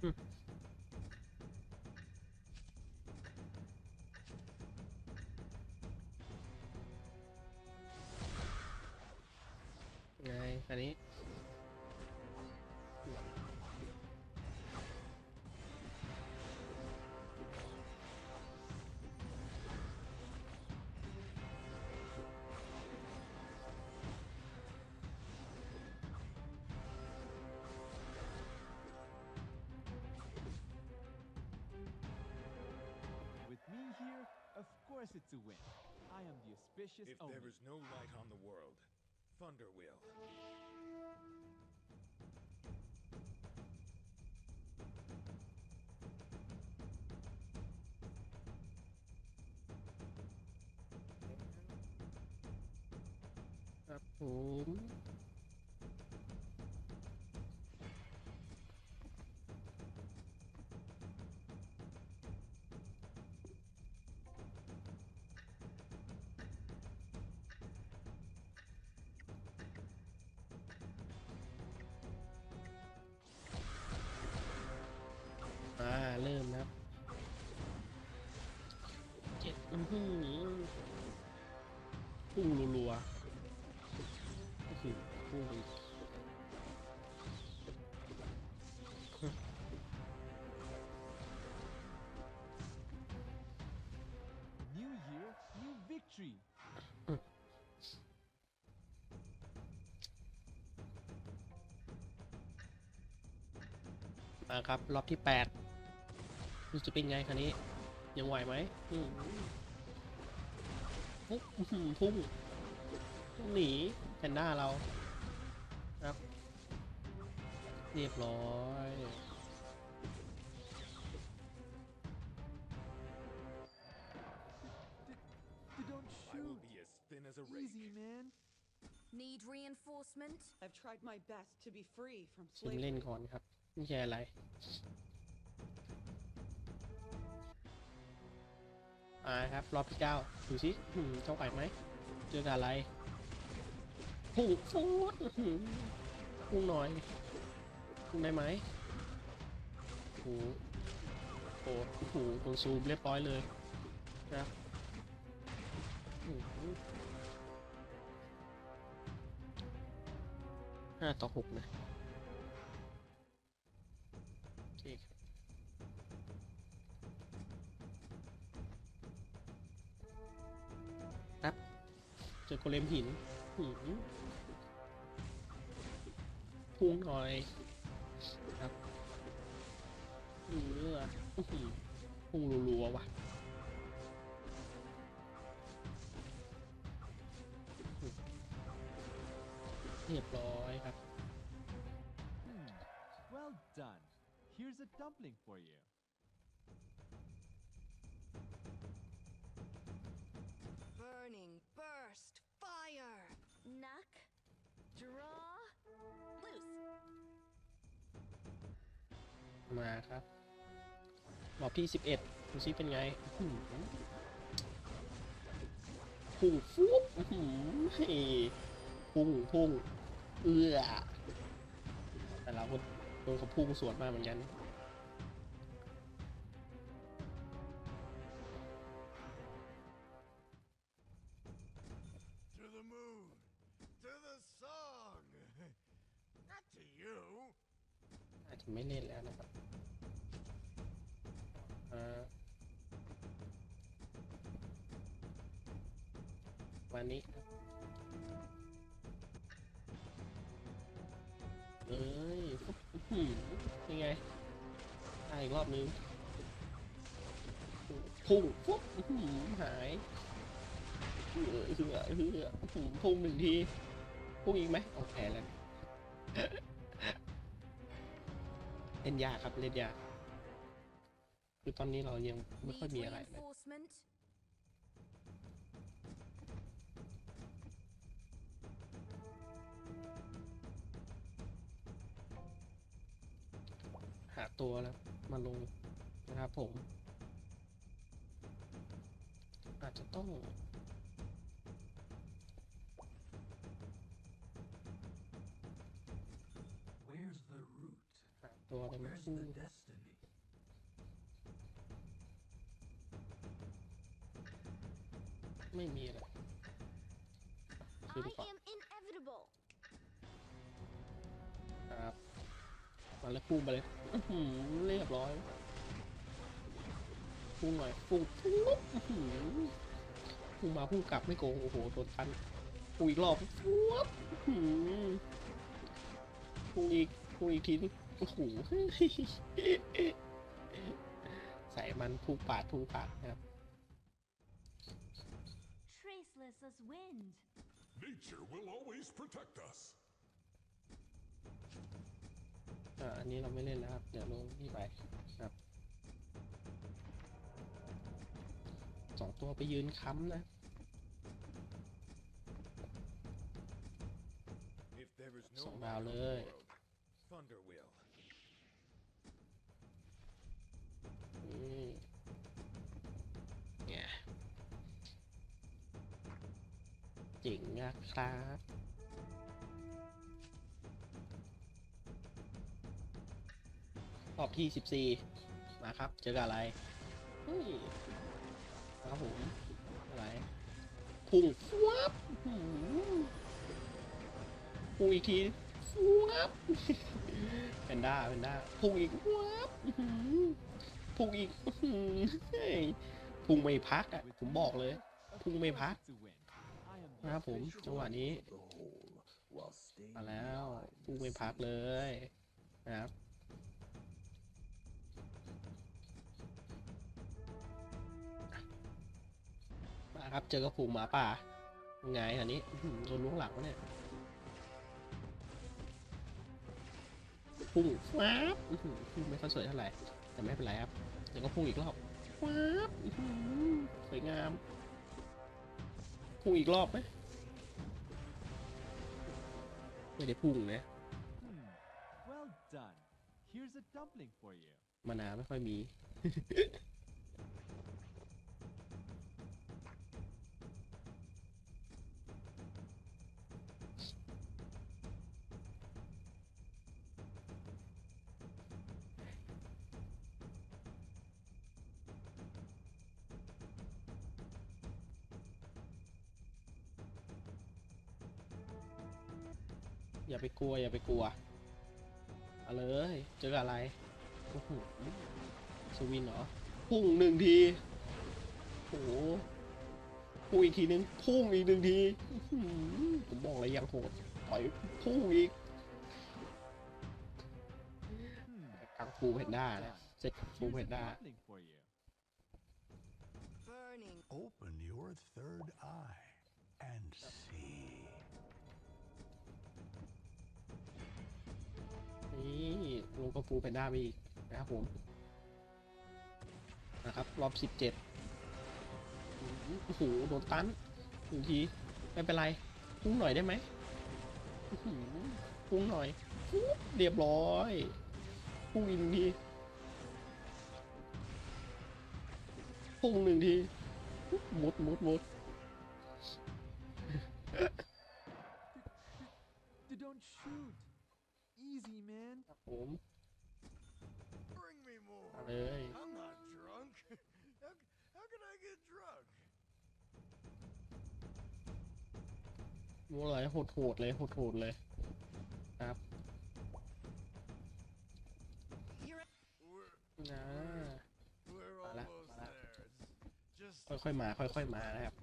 ไงอันนี้ course it's a win. I am the auspicious If Oni. there is no light on the world, thunder will. ค เริ่มนะครับเจ็ดอื้อหือพุ่งรัวๆก็คือพุ่งไปมาครับ รอบที่แปด รู้สึกเป็นไงคันนี้ ยังไหวไหมอืมพุ่งอื้อหือพุ่งพุ่งหนีแพนด้าเราครับ เรียบร้อย You don't I will shoot. be as thin as a rake. Easy, man. Need reinforcement? I've tried my best to be free from ชิมเล่น slavery. ก่อนครับ ไม่ใช่อะไร อ่าครับ รอบที่เก้าดูสิหืมจะไหวไหมเจออะไรพุ่งฟูดพุงหน่อยพุ่งได้ไหมโอ้โอ้โหโดนซูมเรียบร้อยเลยนะห้าต่อหกนะ โกเลมหินหืมพุ่งหน่อยครับเอออื้อหพุ่งรัวๆว่ะเรียบร้อยครับ Well done. Here's a dumpling for you. มาครับรอบที่สิบเอ็ดดูซิเป็นไงอื้อหือพุ่งฟุ๊บอื้อหือเฮ้ยพุ่งพุ่งเอื้อแต่เราก็โดนเขาพุ่งสวนมาเหมือนกัน To the moon, to the song. Not to you. อาจจะไม่เล่นแล้วนะครับ วันนี้เอ้ยฟุ๊บอื้อหือเป็นไงได้อีกรอบนึงพุ่งฟุ๊บหายเหือเหือเหือพุ่งหนึ่งทีพุ่งอีกไหมโอเคแล้วเล่นยากครับเล่นยากคือตอนนี้เรายังไม่ค่อยมีอะไรนะ ตัวแล้วมาลงนะครับผม อาจจะต้อง Where's the root? หาตัวอะไรมา Where's พุ่ง the destiny? ไม่มีอะไรคือดีกว่า มาแล้วพุ่งไปเลยอื้อหือเรียบร้อยพุ่งหน่อยพุ่งพุ่งอื้อหือพุ่งมาพุ่งกลับไม่โกงโอ้โหโดนทันพุ่งอีกรอบปุ๊บอื้อหือพุ่งอีกพุ่งอีกทีนึงโอ้โหใส่มันพุ่งปาดพุ่งปาดนะครับ Traceless as wind. Nature will always protect us. อ่าอันนี้เราไม่เล่นแล้วครับ เดี๋ยวลงนี่ไปครับสองตัวไปยืนค้ำนะ If there is no Song life nào in the lơi. world, thunder will. อืมเนี่ยเจ๋งนะครับ รอบที่สิบสี่มาครับ เจอกับอะไรเฮ้ยครับผมอะไรพุ่งฟวับอื้อหือพุ่งอีกทีฟวับเป็นด้าเป็นด้าพุ่งอีกวับอื้อหือพุ่งอีกพุ่งไม่พักอะผมบอกเลย พุ่งไม่พักนะครับผมจังหวะนี้มาแล้วพุ่งไม่พักเลยนะครับ มาครับ เจอกับฝูงหมาป่ายังไงอันนี้อื้อหือโดนล้วงหลังวะเนี่ยพุ่งฟ้าบอื้อหือพุ่งไม่ค่อยสวยเท่าไหร่ แต่ไม่เป็นไรครับเดี๋ยวก็พุ่งอีกรอบฟ้าบอื้อหือสวยงาม พุ่งอีกรอบไหมไม่ได้พุ่งนะ Hmm. Well done. Here's a dumpling for you. มานาไม่ค่อยมี อย่าไปกลัว อย่าไปกลัวเอาเลย เจอกับอะไรโอ้โหสวินเหรอ พุ่งหนึ่งทีโอ้โหพุ่งอีกทีนึง พุ่งอีกหนึ่งทีอื้อหือผมบอกเลยยังโหดต่อยพุ่งอีก Hmm. กังฟูเพนด้านะเสร็จกังฟู Here's เพ a นด้า dumpling for you. Burning. Open your third eye and see. ลงกังฟูเพนด้าไปอีกนะครับผมนะครับ รอบสิบเจ็ดโอ้โหโดนตันหนึ่งทีไม่เป็นไรพุ่งหน่อยได้ไหมพุ่งหน่อยเรียบร้อยพุ่งอีกหนึ่งทีพุ่งหนึ่งทีมุดมุดมุด โหดโหดๆเลยโหดโหดๆเลยครับนะ we're Voilà, almost voilà. there. It's just ค่อยๆมาค่อยๆมานะครับ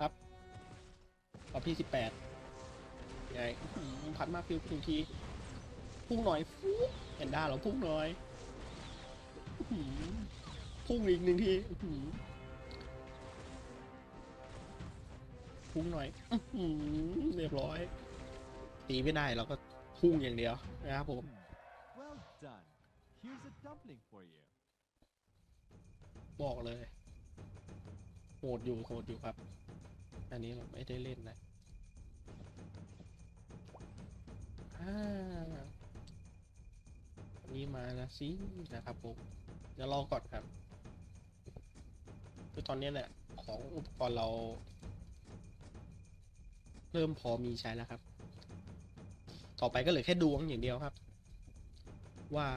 ครับรอบที่สิบแปดไงอื้อหือพัดมาฟิวหนึ่งที พุ่งหน่อยฟุ๊บเห็นด้าเหราพุ่งหน่อยอื้อหือพุ่งอีกหนึ่งทีอื้อหือพุ่งหน่อยอื้อหือเรียบร้อย ตีไม่ได้เราก็พุ่งอย่างเดียวนะครับผม Hmm. Well done. Here's a dumpling for you. บอกเลยโหดอยู่โหดอยู่ครับ อันนี้เราไม่ได้เล่นนะอ่าอั นี้มานะสินะครับผมเดี๋ยวรอก่อนครับคือตอนนี้เนี่ยของอุปกรณ์เรา เริ่มพอมีใช้แล้วครับ ต่อไปก็เหลือแค่ดวงอย่างเดียวครับ ว่า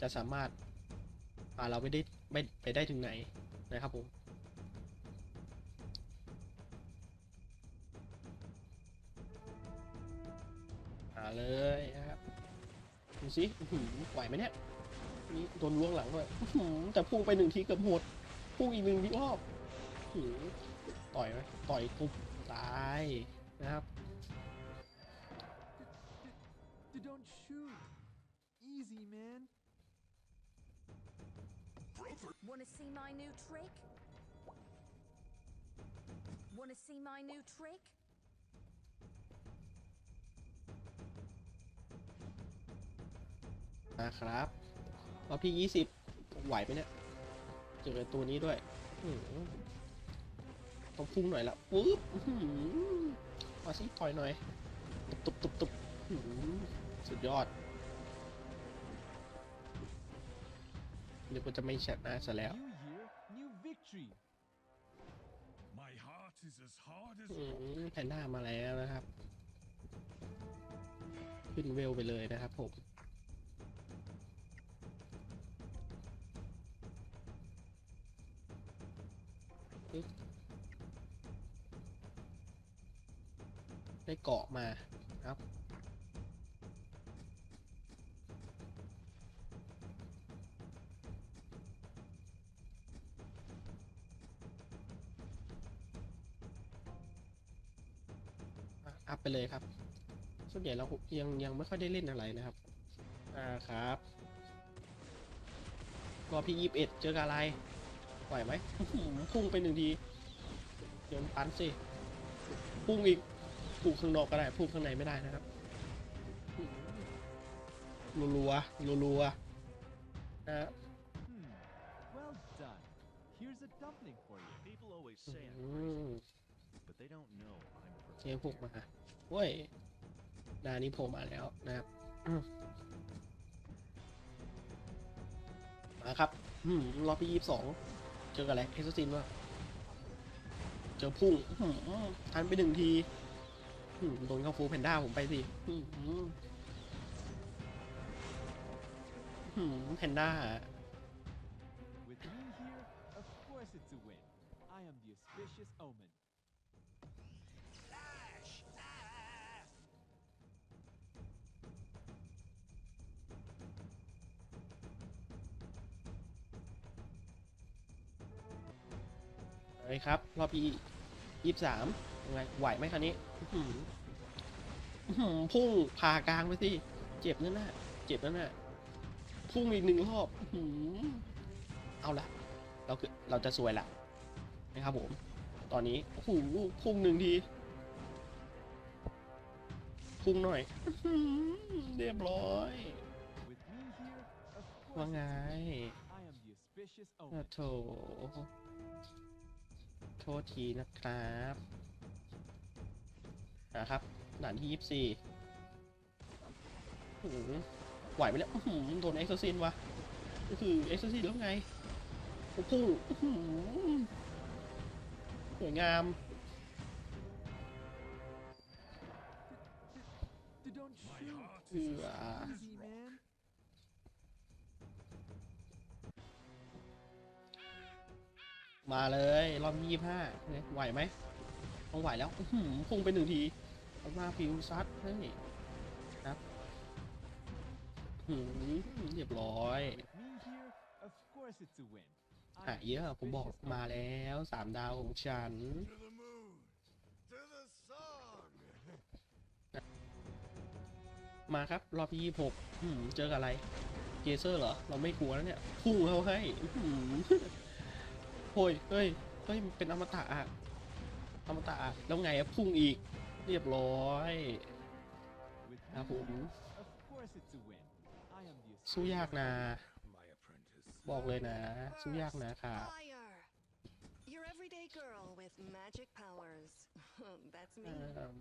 จะสามารถพาเราไปได้ไม่ไปได้ถึงไหนนะครับผมมาเลยนะครับ สิไหวไหมเนี่ยนี่โดนล้วงหลังด้วยแต่พุ่งไปหนึ่งทีเกือบหมดพุ่งอีกหนึ่งทีอ้อต่อยไหมต่อยปุ๊บตายนะครับ D- don't shoot. Easy, man. Wanna see my new trick? Wanna see my new trick? มาครับรอบที่ยี่สิบไหวไหมเนี่ย เจอตัวนี้ด้วยอื้อหือต้องพุ่งหน่อยละปุ๊บอื้อหือมาสิต่อยหน่อย ตุบตุบตุบอื้อหือสุดยอดเดี๋ยวก็จะไม่ชนะซะแล้ว New year, new victory. My heart is as hard as อืมแพนด้ามาแล้วนะครับ ขึ้นเวลไปเลยนะครับผม ได้เกาะมาครับ อัพไปเลยครับ ส่วนใหญ่เรายังยังไม่ค่อยได้เล่นอะไรนะครับ อ่าครับ รอบที่ยี่สิบเอ็ดเจอกับอะไร ไหวไหมอื้อหือพุ่งไปหนึ่งทีเดี๋ยวปันสิพุ่งอีกพุ่งข้างนอกก็ได้พุ่งข้างในไม่ได้นะครับรัวรัวรัวรัวๆนะ Hmm. Well done. Here's a dumpling for you. People always อื say I'm ม crazy, but they don't know I'm เจพวกมาเว้ยดานี้โผล่มาแล้วนะครับอืมมาครับ อืมรอบที่ยี่สิบสอง เจอกับอะไรเอ็กซ์ซินวะเจอพุ่งอื้อหือทันไปหนึ่งทีอื้อหือโดนเข้าฟูแพนด้าผมไปสิอื้อหืออื้อหือแพนด้า ฮ้ยครับ รอบที่ยี่สามยังไง ไหวไหมคันนี้พุ่งพากลางไปสิ เจ็บนั่นน่ะ เจ็บนั่นน่ะ พุ่งอีกหนึ่งรอบเอาละเราคือเราจะสวยละนะครับผม ตอนนี้โอ้โหพุ่งหนึ่งที พุ่งหน่อยเรียบร้อยว่าไงโอ้โถ โทษทีนะครับนะครับด่านที่ยี่สี่ไหวไหมเนี่ยอื้อหือโดนเอ็กซ์ซินวะก็คือเอ็กซ์ซินแล้วไงโอ้โหอื้อหือสวยงาม D- don't my shoot. heart เอื is อ มาเลย รอบยี่ห้าไหวไหมต้องไหวแล้วอื้อหือพุ่งไปหนึ่งทีเอามาฟิวซัดเฮ้ยครับหือเรียบร้อย With me here, of course it's a win. I หา am เยอะผมบอกมาแล้วสามดาวของฉันมาครับ รอบที่ยี่หกเจออะไรเกเซอร์เหรอ เราไม่กลัวแล้วเนี่ย พุ่งเข้าให้ โอ้ยเฮ้ยเฮ้ยมันเป็นอมตะอะอมตะอะแล้วไงอะพุ่งอีก เรียบร้อย With ครับ me ผม here, of course it's a win. I am the สู้ยากนะ my apprentice. บอกเลยนะ สู้ยากนะครับ Fire! Your everyday girl with magic powers. That's อ่ me. า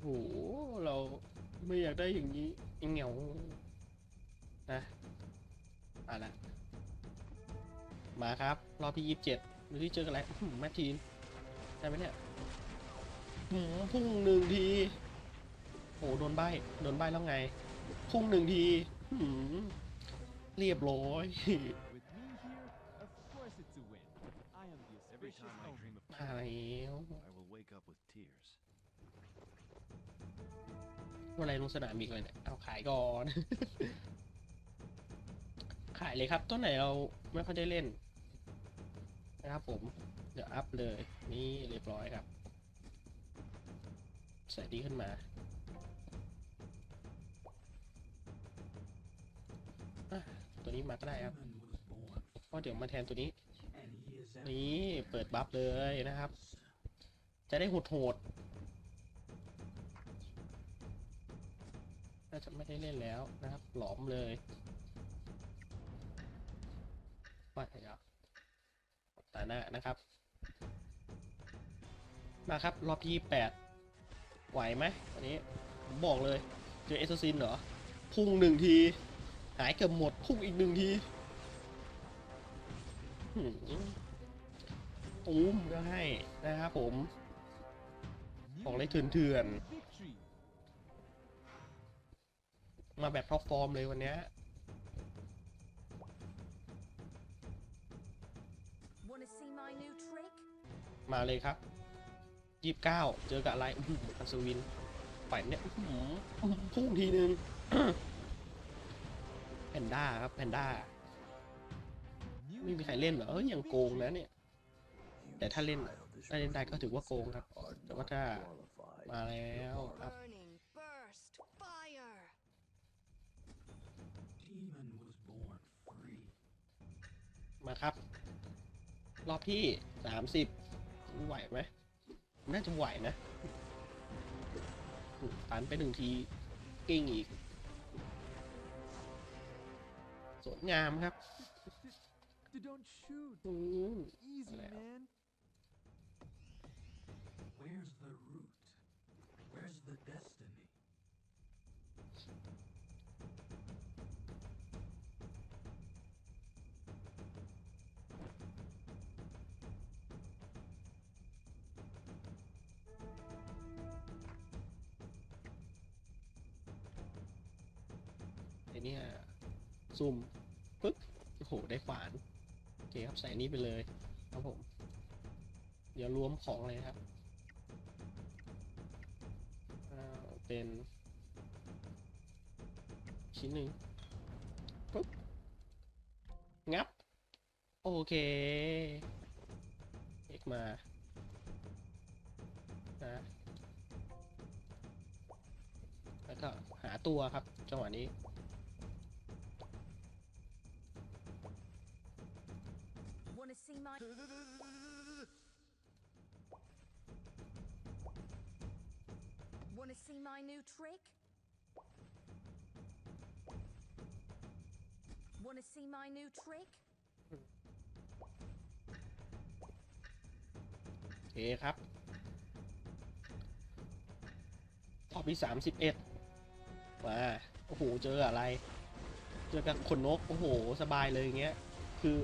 โอ้โห เราไม่อยากได้อย่างนี้ไอ้เหงียวนะ อะละมาครับ รอบที่ยี่สิบเจ็ดดูที่เจอกันอะไรอื้อหือแมททีนได้ไหมเนี่ยพุ่งหนึ่งทีโอ้โดนใบโดนใบแล้วไง พุ่งหนึ่งทีเรียบร้อย With me here, of course it's a win. I am the Every auspicious time I omen. dream of มาแล้วว่าอะไรลงสนามอีกเลยเนี่ย เอาขายก่อน ขายเลยครับต้นไหนเราไม่ค่อยได้เล่นนะครับผมเดี๋ยวอัพเลยนี่เรียบร้อยครับ ใส่ดีขึ้นมาตัวนี้มาก็ได้ครับเพราะเดี๋ยวมาแทนตัวนี้ นี่เปิดบัฟเลยนะครับ จะได้โหดโหดน่าจะไม่ได้เล่นแล้วนะครับ หลอมเลย ว่าไงอะตาหน้านะครับ มาครับ รอบที่แปดไหวไหมอันนี้ผมบอกเลย เจอเอสซินเหรอ พุ่งหนึ่งที หายเกือบหมด พุ่งอีกหนึ่งทีตูมก็ให้นะครับผม New ของเล่นเถื่อนๆมาแบบท็อปฟอร์มเลยวันนี้ มาเลยครับยี่สิบเก้าเจอกับอะไรอื้อหืออัศวินฝ่ายเนี่ยอื้อหือพุ่งทีนึงแพนด้าครับแพนด้าไม่มีใครเล่นเหรอเอ้ยยังโกงนะเนี่ย แต่ถ้าเล่นถ้าเล่นได้ก็ถือว่าโกงครับ แต่ว่าถ้ามาแล้วครับมาครับ รอบที่สามสิบ ไหวไหมน่าจะไหวนะอืมตันไปหนึ่งทีกิ้งอีก สวยงามครับ D- Don't shoot. อืม Easy, Well. man. Where's the root? Where's the destiny? ซุ่มปึ๊บโอ้โหได้ขวานโอเคครับใส่นี้ไปเลยครับผม เดี๋ยวรวมของเลยครับเป็นชิ้นหนึ่งปึ๊บงับ โอเคเอกมานะแล้วก็หาตัวครับ จังหวะนี้ Wanna see my Wanna see my new trick? Wanna see my new trick? โอเคครับรอบที่สามสิบเอ็ดมาโอ้โห เจออะไร เจอกับขนนก โอ้โห สบายเลยอย่างเงี้ย คือ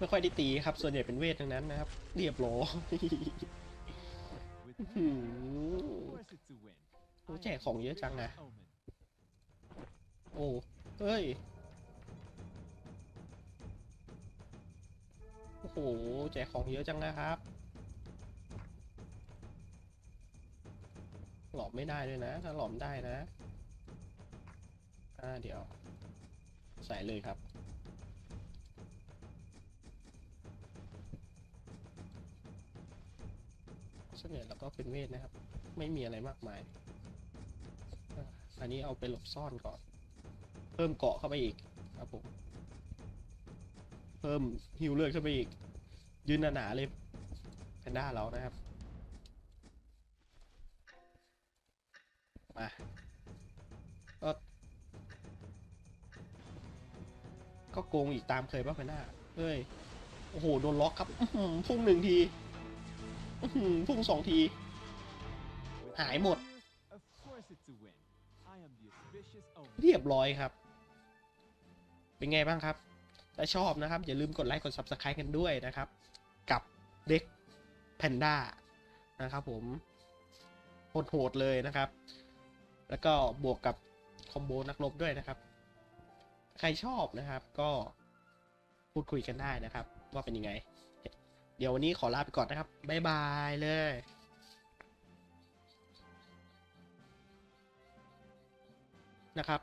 ไม่ค่อยได้ตีครับ ส่วนใหญ่เป็นเวททั้งนั้นนะครับ เรียบร้อย With me Hmm. here, of course it's a win. โอ้ I แจ am ก the ของเยอะจังนะ auspicious omen. โอ้เฮ้ย โอ้โห แจกของเยอะจังนะครับ หลอมไม่ได้เลยนะ ถ้าหลอมได้นะ อ่า เดี๋ยว ใส่เลยครับ วนใหญ่เราก็เป็นเวทนะครับ ไม่มีอะไรมากมาย อันนี้เอาไปหลบซ่อนก่อน เพิ่มเกาะเข้าไปอีกครับผม เพิ่มฮิวเลือดเข้าไปอีก ยืนหนาๆเลยแพนด้าเรานะครับ มาก็ก็โกงอีกตามเคยป่ะแพนด้าเฮ้ย โอ้โห โดนล็อกครับ พุ่งหนึ่งที พุ่งสองที หายหมด เรียบร้อยครับ เป็นไงบ้างครับ ถ้าชอบนะครับ อย่าลืมกดไลค์กด Subscribe กันด้วยนะครับ กับเด็กแพนด้านะครับผมโหดๆเลยนะครับ แล้วก็บวกกับคอมโบนักรบด้วยนะครับ ใครชอบนะครับก็พูดคุยกันได้นะครับ ว่าเป็นยังไง เดี๋ยววันนี้ขอลาไปก่อนนะครับ บ๊ายบายเลยนะครับ